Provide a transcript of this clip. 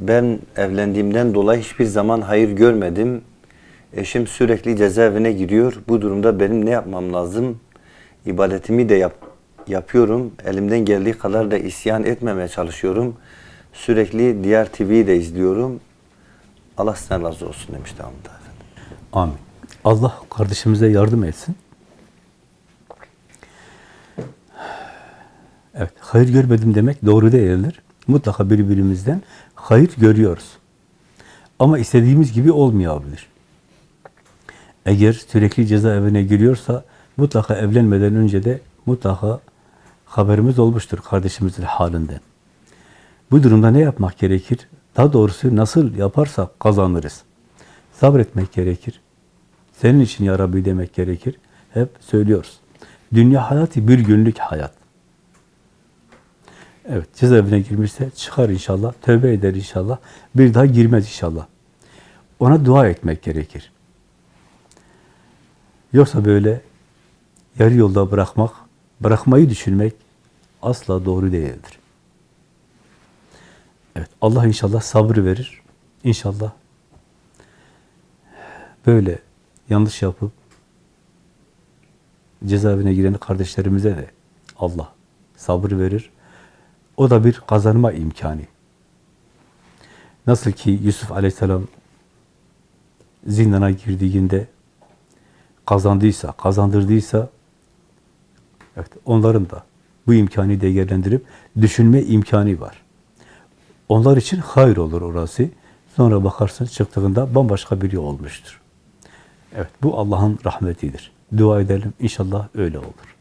Ben evlendiğimden dolayı hiçbir zaman hayır görmedim. Eşim sürekli cezaevine giriyor. Bu durumda benim ne yapmam lazım? İbadetimi de yap, yapıyorum. Elimden geldiği kadar da isyan etmemeye çalışıyorum. Sürekli diğer TV'yi de izliyorum. Allah sizden razı olsun demiş devamında efendim. Amin. Allah kardeşimize yardım etsin. Evet, hayır görmedim demek doğru değildir. Mutlaka birbirimizden hayır görüyoruz. Ama istediğimiz gibi olmayabilir. Eğer sürekli cezaevine giriyorsa mutlaka evlenmeden önce de mutlaka haberimiz olmuştur kardeşimizin halinden. Bu durumda ne yapmak gerekir? Daha doğrusu nasıl yaparsak kazanırız. Sabretmek gerekir. Senin için ya Rabbi demek gerekir. Hep söylüyoruz. Dünya hayatı bir günlük hayat. Evet, cezaevine girmişse çıkar inşallah, tövbe eder inşallah, bir daha girmez inşallah. Ona dua etmek gerekir. Yoksa böyle yarı yolda bırakmak, bırakmayı düşünmek asla doğru değildir. Evet, Allah inşallah sabır verir. İnşallah böyle yanlış yapıp cezaevine giren kardeşlerimize de Allah sabır verir. O da bir kazanma imkanı. Nasıl ki Yusuf Aleyhisselam zindana girdiğinde kazandıysa, kazandırdıysa evet, onların da bu imkanı değerlendirip düşünme imkanı var. Onlar için hayır olur orası. Sonra bakarsın çıktığında bambaşka biri olmuştur. Evet, bu Allah'ın rahmetidir. Dua edelim, inşallah öyle olur.